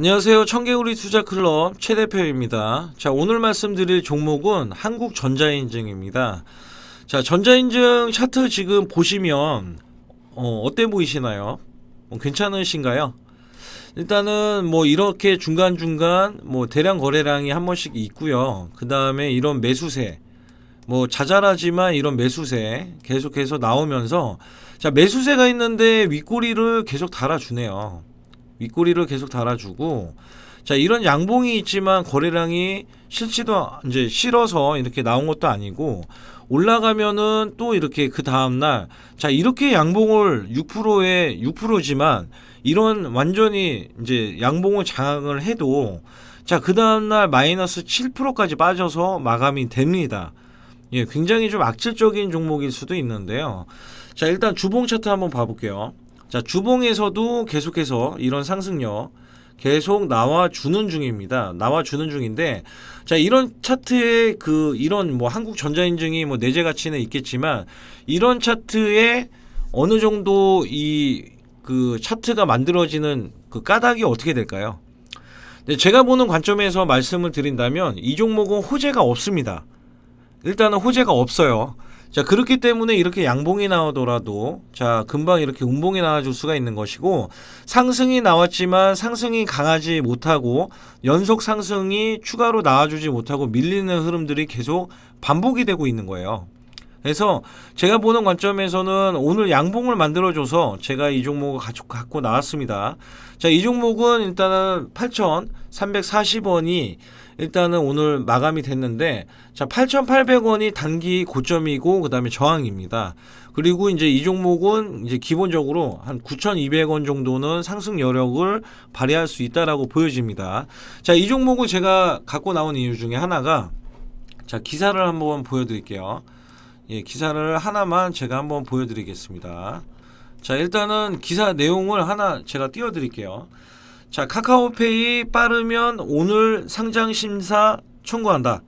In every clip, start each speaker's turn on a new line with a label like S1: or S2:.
S1: 안녕하세요. 청개구리 투자클럽 최 대표입니다. 자, 오늘 말씀드릴 종목은 한국전자인증입니다. 자, 전자인증 차트 지금 보시면 어, 어때 보이시나요? 어, 괜찮으신가요? 일단은 뭐 이렇게 중간중간 뭐 대량 거래량이 한 번씩 있고요. 그 다음에 이런 매수세 뭐 자잘하지만 이런 매수세 계속해서 나오면서 자 매수세가 있는데 윗꼬리를 계속 달아주네요. 윗꼬리를 계속 달아주고 자 이런 양봉이 있지만 거래량이 싫지도 이제 싫어서 이렇게 나온 것도 아니고 올라가면은 또 이렇게 그 다음날 자 이렇게 양봉을 6%에 6%지만 이런 완전히 이제 양봉을 장악을 해도 자 그 다음날 마이너스 7%까지 빠져서 마감이 됩니다. 예, 굉장히 좀 악질적인 종목일 수도 있는데요. 자 일단 주봉 차트 한번 봐볼게요. 자 주봉에서도 계속해서 이런 상승력 계속 나와주는 중입니다. 나와주는 중인데, 자, 이런 차트에 그, 이런 뭐 한국 전자인증이 뭐 내재 가치는 있겠지만, 이런 차트에 어느 정도 이 그 차트가 만들어지는 그 까닭이 어떻게 될까요? 네, 제가 보는 관점에서 말씀을 드린다면, 이 종목은 호재가 없습니다. 일단은 호재가 없어요. 자, 그렇기 때문에 이렇게 양봉이 나오더라도, 자, 금방 이렇게 음봉이 나와줄 수가 있는 것이고, 상승이 나왔지만 상승이 강하지 못하고, 연속 상승이 추가로 나와주지 못하고 밀리는 흐름들이 계속 반복이 되고 있는 거예요. 그래서 제가 보는 관점에서는 오늘 양봉을 만들어줘서 제가 이 종목을 가지고 갖고 나왔습니다. 자, 이 종목은 일단은 8,340원이 일단은 오늘 마감이 됐는데 자 8,800원이 단기 고점이고 그다음에 저항입니다. 그리고 이제 이 종목은 이제 기본적으로 한 9,200원 정도는 상승 여력을 발휘할 수 있다라고 보여집니다. 자, 이 종목을 제가 갖고 나온 이유 중에 하나가 자, 기사를 한번 보여 드릴게요. 예, 기사를 하나만 제가 한번 보여 드리겠습니다. 자, 일단은 기사 내용을 하나 제가 띄워 드릴게요. 자, 카카오페이 빠르면 오늘 상장 심사 청구한다.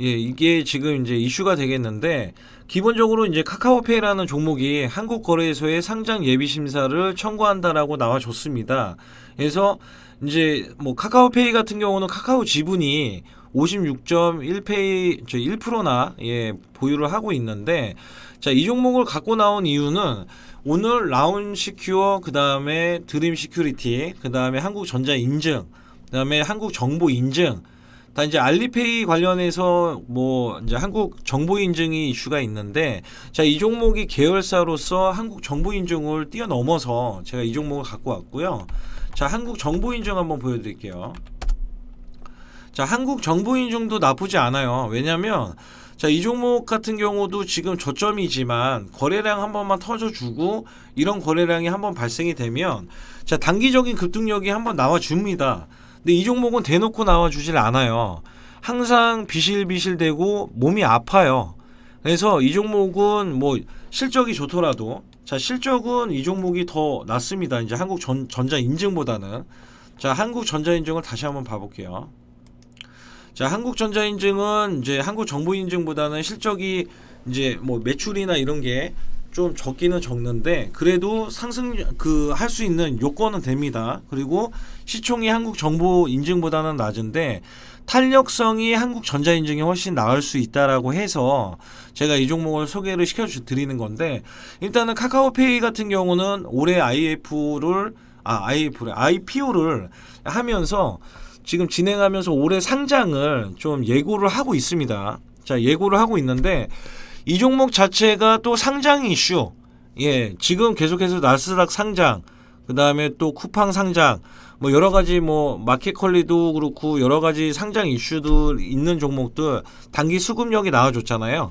S1: 예, 이게 지금 이제 이슈가 되겠는데 기본적으로 이제 카카오페이라는 종목이 한국거래소에 상장 예비 심사를 청구한다라고 나와줬습니다. 그래서 이제 뭐 카카오페이 같은 경우는 카카오 지분이 56.1페이 저 1%나 예, 보유를 하고 있는데 자, 이 종목을 갖고 나온 이유는 오늘 라운 시큐어 그다음에 드림 시큐리티 그다음에 한국 전자 인증 그다음에 한국 정보 인증 다 이제 알리페이 관련해서 뭐 이제 한국 정보 인증이 이슈가 있는데 자 이 종목이 계열사로서 한국 정보 인증을 뛰어넘어서 제가 이 종목을 갖고 왔고요. 자 한국 정보 인증 한번 보여드릴게요. 자 한국 정보 인증도 나쁘지 않아요. 왜냐하면 자, 이 종목 같은 경우도 지금 저점이지만 거래량 한 번만 터져주고 이런 거래량이 한 번 발생이 되면 자, 단기적인 급등력이 한 번 나와줍니다. 근데 이 종목은 대놓고 나와주질 않아요. 항상 비실비실대고 몸이 아파요. 그래서 이 종목은 뭐 실적이 좋더라도 자, 실적은 이 종목이 더 낫습니다. 이제 한국 전, 전자 인증보다는. 자, 한국 전자 인증을 다시 한번 봐볼게요. 자, 한국전자인증은 이제 한국정보인증보다는 실적이 이제 뭐 매출이나 이런 게 좀 적기는 적는데 그래도 상승 그 할 수 있는 요건은 됩니다. 그리고 시총이 한국 정보 인증보다는 낮은데 탄력성이 한국 전자 인증이 훨씬 나을 수 있다라고 해서 제가 이 종목을 소개를 시켜 드리는 건데 일단은 카카오페이 같은 경우는 올해 IF를 아 IF를 IPO를 하면서 지금 진행하면서 올해 상장을 좀 예고를 하고 있습니다. 자, 예고를 하고 있는데 이 종목 자체가 또 상장 이슈. 예, 지금 계속해서 나스닥 상장, 그 다음에 또 쿠팡 상장, 뭐 여러 가지 뭐 마켓컬리도 그렇고 여러 가지 상장 이슈들 있는 종목들 단기 수급력이 나와줬잖아요.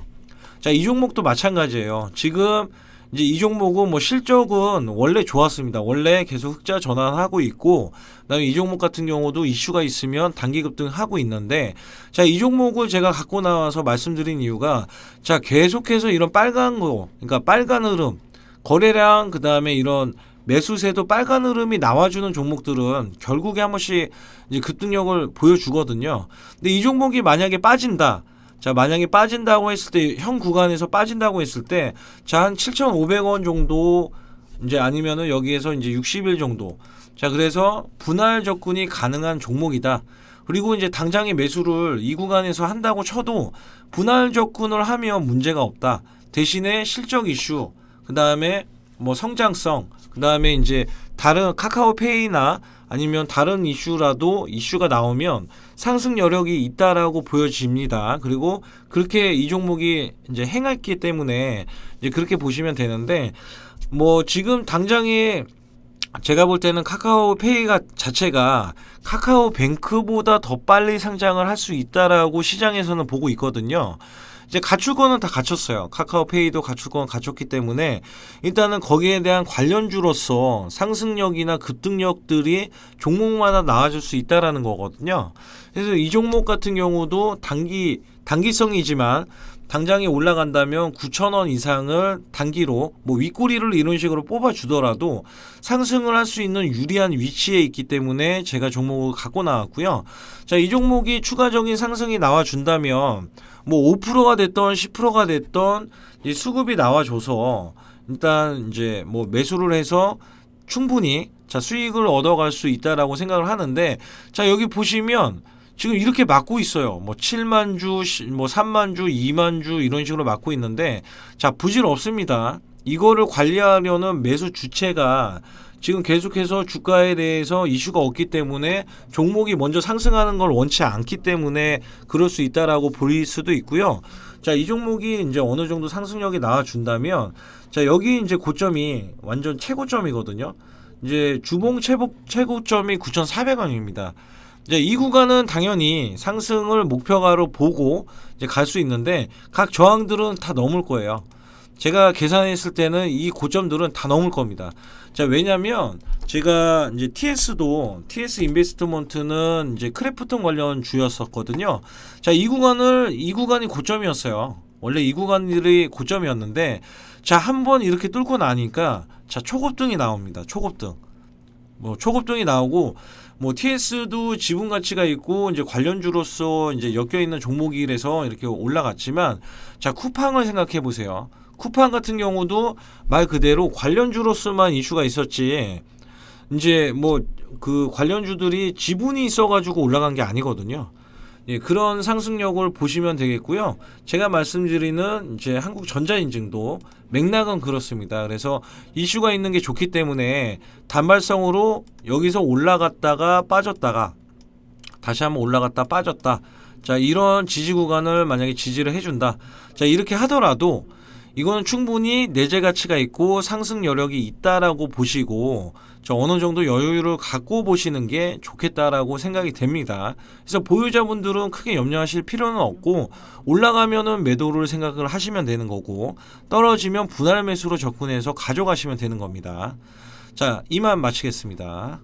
S1: 자, 이 종목도 마찬가지예요. 지금 이제 이 종목은 뭐 실적은 원래 좋았습니다. 원래 계속 흑자 전환하고 있고, 그다음에 이 종목 같은 경우도 이슈가 있으면 단기 급등하고 있는데, 자 이 종목을 제가 갖고 나와서 말씀드린 이유가 자 계속해서 이런 빨간 거, 그러니까 빨간 흐름, 거래량 그 다음에 이런 매수세도 빨간 흐름이 나와주는 종목들은 결국에 한 번씩 이제 급등력을 보여주거든요. 근데 이 종목이 만약에 빠진다. 자, 만약에 빠진다고 했을 때, 현 구간에서 빠진다고 했을 때, 자, 한 7,500원 정도, 이제 아니면은 여기에서 이제 60일 정도. 자, 그래서 분할 접근이 가능한 종목이다. 그리고 이제 당장의 매수를 이 구간에서 한다고 쳐도 분할 접근을 하면 문제가 없다. 대신에 실적 이슈, 그 다음에 뭐 성장성, 그 다음에 이제 다른 카카오페이나 아니면 다른 이슈라도 이슈가 나오면 상승 여력이 있다라고 보여집니다. 그리고 그렇게 이 종목이 이제 행했기 때문에 이제 그렇게 보시면 되는데 뭐 지금 당장에 제가 볼 때는 카카오페이가 자체가 카카오뱅크보다 더 빨리 상장을 할 수 있다라고 시장에서는 보고 있거든요. 이제 갖출 거는 다 갖췄어요. 카카오페이도 갖출 건 갖췄기 때문에 일단은 거기에 대한 관련주로서 상승력이나 급등력들이 종목마다 나와줄 수 있다라는 거거든요. 그래서 이 종목 같은 경우도 단기 단기성이지만 당장에 올라간다면 9,000원 이상을 단기로 뭐 윗꼬리를 이런 식으로 뽑아 주더라도 상승을 할 수 있는 유리한 위치에 있기 때문에 제가 종목을 갖고 나왔고요. 자, 이 종목이 추가적인 상승이 나와 준다면 뭐 5%가 됐던 10%가 됐던 이 수급이 나와 줘서 일단 이제 뭐 매수를 해서 충분히 자 수익을 얻어갈 수 있다라고 생각을 하는데 자 여기 보시면 지금 이렇게 막고 있어요. 뭐 7만 주, 시- 뭐 3만 주, 2만 주 이런 식으로 막고 있는데 자 부질 없습니다. 이거를 관리하려는 매수 주체가 지금 계속해서 주가에 대해서 이슈가 없기 때문에 종목이 먼저 상승하는 걸 원치 않기 때문에 그럴 수 있다라고 볼 수도 있고요. 자, 이 종목이 이제 어느 정도 상승력이 나와 준다면 자, 여기 이제 고점이 완전 최고점이거든요. 이제 주봉 최고 최고점이 9,400원입니다. 이제 이 구간은 당연히 상승을 목표가로 보고 이제 갈 수 있는데 각 저항들은 다 넘을 거예요. 제가 계산했을 때는 이 고점들은 다 넘을 겁니다. 자, 왜냐면 제가 이제 TS도 TS 인베스트먼트는 이제 크래프톤 관련 주였었거든요. 자, 이 구간을 이 구간이 고점이었어요. 원래 이 구간들이 고점이었는데 자, 한 번 이렇게 뚫고 나니까 자, 초급등이 나옵니다. 초급등. 뭐 초급등이 나오고 뭐 TS도 지분 가치가 있고 이제 관련주로서 이제 엮여 있는 종목이라서 이렇게 올라갔지만 자 쿠팡을 생각해 보세요. 쿠팡 같은 경우도 말 그대로 관련주로서만 이슈가 있었지 이제 뭐 그 관련주들이 지분이 있어가지고 올라간 게 아니거든요. 예, 그런 상승력을 보시면 되겠고요. 제가 말씀드리는 이제 한국 전자인증도 맥락은 그렇습니다. 그래서 이슈가 있는 게 좋기 때문에 단발성으로 여기서 올라갔다가 빠졌다가 다시 한번 올라갔다 빠졌다. 자, 이런 지지 구간을 만약에 지지를 해준다. 자, 이렇게 하더라도 이거는 충분히 내재 가치가 있고 상승 여력이 있다라고 보시고 저 어느 정도 여유를 갖고 보시는 게 좋겠다라고 생각이 됩니다. 그래서 보유자분들은 크게 염려하실 필요는 없고 올라가면은 매도를 생각을 하시면 되는 거고 떨어지면 분할 매수로 접근해서 가져가시면 되는 겁니다. 자, 이만 마치겠습니다.